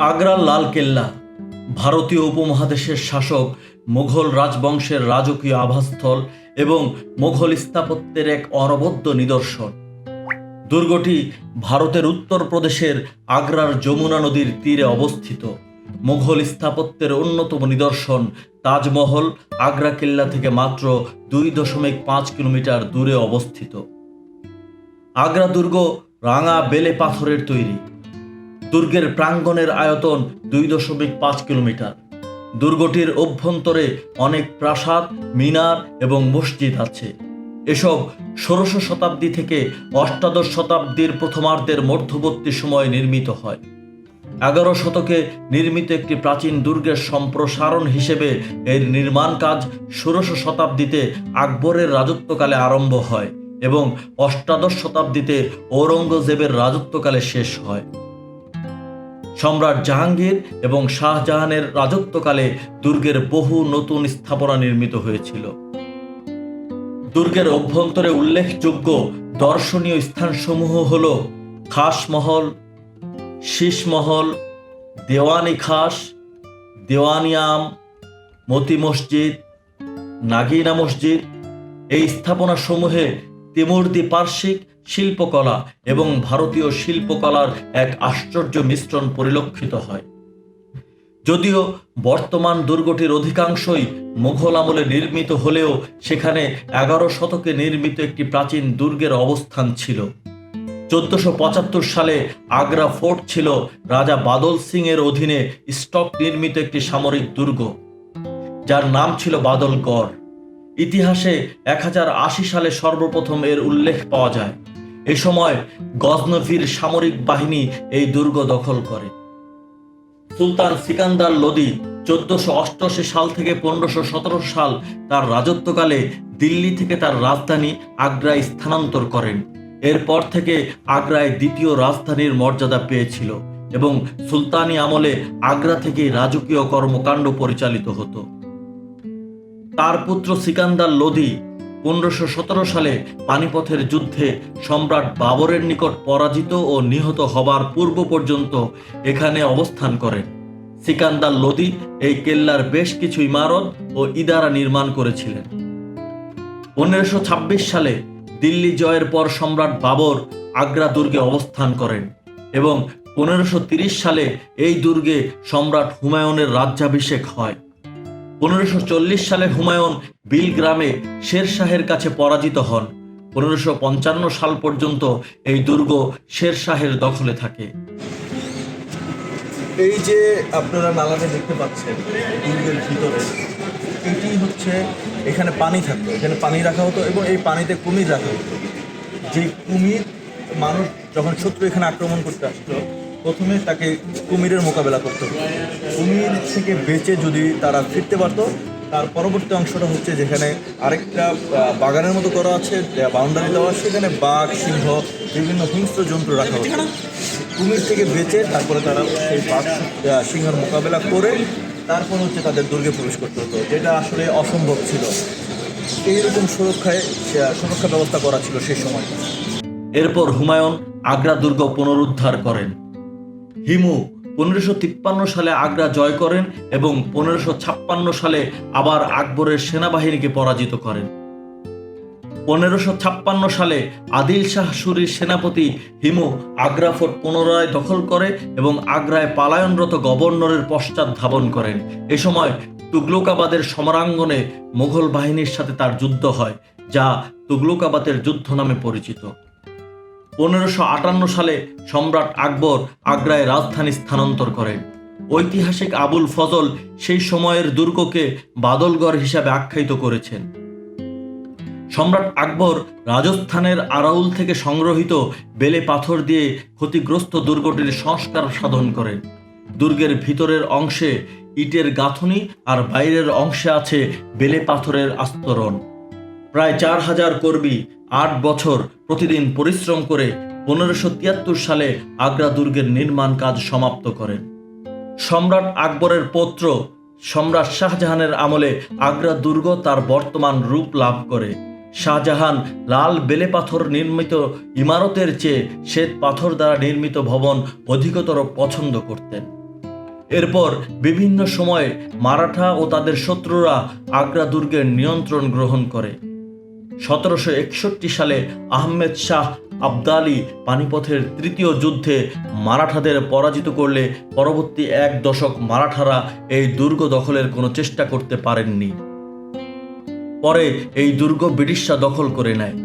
আগ্রার লাল কেল্লা, ভারতীয় উপমহাদেশের শাসক, মুঘল রাজবংশের রাজকীয় আবাসস্থল এবং মুঘল স্থাপত্যের এক অনবদ্য নিদর্শন। দুর্গটি ভারতের উত্তরপ্রদেশের আগ্রার যমুনা নদীর তীরে অবস্থিত। মুঘল স্থাপত্যের অন্যতম নিদর্শন তাজমহল আগ্রা কেল্লা থেকে মাত্র দুই দশমিক পাঁচ কিলোমিটার দূরে অবস্থিত। আগ্রা দুর্গ রাঙা বেলে পাথরের তৈরি। দুর্গের প্রাঙ্গণের আয়তন দুই দশমিক পাঁচ কিলোমিটার। দুর্গটির অভ্যন্তরে অনেক প্রাসাদ, মিনার এবং মসজিদ আছে। এসব ষোড়শ শতাব্দী থেকে অষ্টাদশ শতাব্দীর প্রথমার্ধের মধ্যবর্তী সময়ে নির্মিত হয়। এগারো শতকে নির্মিত একটি প্রাচীন দুর্গের সম্প্রসারণ হিসেবে এর নির্মাণ কাজ ষোড়শ শতাব্দীতে আকবরের রাজত্বকালে আরম্ভ হয় এবং অষ্টাদশ শতাব্দীতে ঔরঙ্গজেবের রাজত্বকালে শেষ হয়। সম্রাট জাহাঙ্গীর এবং শাহজাহানের রাজত্বকালে দুর্গের বহু নতুন স্থাপনা নির্মিত হয়েছিল। দুর্গের অভ্যন্তরে উল্লেখযোগ্য দর্শনীয় স্থানসমূহ হল খাসমহল, শীষমহল, দেওয়ানি খাস দেওয়ানিয়াম মতি মসজিদ, নাগিনা মসজিদ। এই স্থাপনাসমূহে তিমুর্দি পার্শ্বিক শিল্পকলা এবং ভারতীয় শিল্পকলার এক আশ্চর্য মিশ্রণ পরিলক্ষিত হয়। যদিও বর্তমান দুর্গটির অধিকাংশই মুঘল আমলে নির্মিত হলেও সেখানে এগারো শতকে নির্মিত একটি প্রাচীন দুর্গের অবস্থান ছিল। চোদ্দশো পঁচাত্তর সালে আগ্রা ফোর্ট ছিল রাজা বাদল সিং এর অধীনে স্টক নির্মিত একটি সামরিক দুর্গ, যার নাম ছিল বাদলগড় ইতিহাসে এক হাজার আশি সালে সর্বপ্রথম এর উল্লেখ পাওয়া যায়। এ সময় গজনভির সামরিক বাহিনী এই দুর্গ দখল করে। সুলতান সিকান্দার লোদি চোদ্দশো অষ্টআশি সাল থেকে পনেরোশো সতেরো সাল তার রাজত্বকালে দিল্লি থেকে তার রাজধানী আগ্রায় স্থানান্তর করেন। এরপর থেকে আগ্রায় দ্বিতীয় রাজধানীর মর্যাদা পেয়েছিল এবং সুলতানি আমলে আগ্রা থেকে রাজকীয় কর্মকাণ্ড পরিচালিত হতো। তার পুত্র সিকান্দার লোধি পনেরোশো সালে পানিপথের যুদ্ধে সম্রাট বাবরের নিকট পরাজিত ও নিহত হবার পূর্ব পর্যন্ত এখানে অবস্থান করেন। সিকান্দার লোদি এই কেল্লার বেশ কিছু ইমারত ও ইদারা নির্মাণ করেছিলেন। পনেরোশো সালে দিল্লি জয়ের পর সম্রাট বাবর আগ্রা দুর্গে অবস্থান করেন এবং পনেরোশো সালে এই দুর্গে সম্রাট হুমায়ুনের রাজ্যাভিষেক হয়। পনেরোশো সালে হুমায়ুন বিল গ্রামে শের শাহের কাছে পরাজিত হন। পনেরোশো সাল পর্যন্ত এই দুর্গ শের শাহের দখলে থাকে। এই যে আপনারা নালাটা দেখতে পাচ্ছেন, দুর্গের ভিতরে, এটি হচ্ছে এখানে পানি থাকতো। এখানে পানি রাখা হতো এবং এই পানিতে কুমির রাখা হতো। যে কুমির মানুষ যখন শত্রু এখানে আক্রমণ করতে আসতো প্রথমে তাকে কুমিরের মোকাবেলা করতে কুমির থেকে বেঁচে যদি তারা ফিরতে পারতো, তার পরবর্তী অংশটা হচ্ছে যেখানে আরেকটা বাগানের মতো করা আছে বাউন্ডারি দেওয়া সেখানে বাঘ, সিংহ, বিভিন্ন হিংস্র জন্তু রাখা হচ্ছে। কুমির থেকে বেঁচে তারপরে তারা সেই বাঘ সিংহের মোকাবেলা করে তারপর হচ্ছে তাদের দুর্গে প্রবেশ করতে হতো, যেটা আসলে অসম্ভব ছিল। এইরকম সুরক্ষায় সুরক্ষা ব্যবস্থা করা ছিল সেই সময়। এরপর হুমায়ুন আগ্রা দুর্গ পুনরুদ্ধার করেন। হিমু পনেরোশো তিপ্পান্ন সালে আগ্রা জয় করেন এবং পনেরোশো ছাপ্পান্ন সালে আবার আকবরের সেনাবাহিনীকে পরাজিত করেন। পনেরোশো ছাপ্পান্ন সালে আদিল শাহ সুরির সেনাপতি হিমু আগ্রা ফোর্ট পুনরায় দখল করে এবং আগ্রায় পালায়নরত গভর্নরের পশ্চাৎ ধাবন করেন। এ সময় তুগলকাবাদের সমরাঙ্গনে মুঘল বাহিনীর সাথে তার যুদ্ধ হয়, যা তুগলকাবাদের যুদ্ধ নামে পরিচিত। পনেরোশো আটান্ন সালে সম্রাট আকবর আগ্রায় রাজধানী স্থানান্তর করেন। ঐতিহাসিক আবুল ফজল সেই সময়ের দুর্গকে বাদলগড় হিসাবে আখ্যায়িত করেছেন। সম্রাট আকবর রাজস্থানের আরাউল থেকে সংগ্রহিত বেলে পাথর দিয়ে ক্ষতিগ্রস্ত দুর্গটির সংস্কার সাধন করেন। দুর্গের ভিতরের অংশে ইটের গাঁথনি আর বাইরের অংশে আছে বেলে পাথরের আস্তরণ। প্রায় চার হাজার কর্মী আট বছর প্রতিদিন পরিশ্রম করে পনেরোশো তিয়াত্তর সালে আগ্রা দুর্গের নির্মাণ কাজ সমাপ্ত করেন। সম্রাট আকবরের পৌত্র সম্রাট শাহজাহানের আমলে আগ্রা দুর্গ তার বর্তমান রূপ লাভ করে। শাহজাহান লাল বেলে পাথর নির্মিত ইমারতের চেয়ে শ্বেত পাথর দ্বারা নির্মিত ভবন অধিকতর পছন্দ করতেন। এরপর বিভিন্ন সময়ে মারাঠা ও তাদের শত্রুরা আগ্রা দুর্গের নিয়ন্ত্রণ গ্রহণ করে। সতেরোশো একষট্টি সালে আহমেদ শাহ আবদালি পানিপথের তৃতীয় যুদ্ধে মারাঠাদের পরাজিত করলে পরবর্তী এক দশক মারাঠারা এই দুর্গ দখলের কোনো চেষ্টা করতে পারেননি। পরে এই দুর্গ ব্রিটিশরা দখল করে নেয়।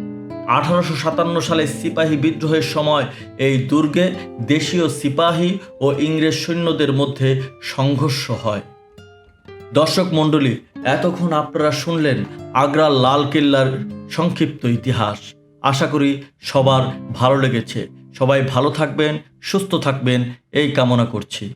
আঠারোশো সাতান্ন সালে সিপাহী বিদ্রোহের সময় এই দুর্গে দেশীয় সিপাহী ও ইংরেজ সৈন্যদের মধ্যে সংঘর্ষ হয়। দর্শক মণ্ডলী এতক্ষণ আপনারা শুনলেন আগ্রার লাল কেল্লার সংক্ষিপ্ত ইতিহাস। আশা করি সবার ভালো লেগেছে। সবাই ভালো থাকবেন, সুস্থ থাকবেন, এই কামনা করছি।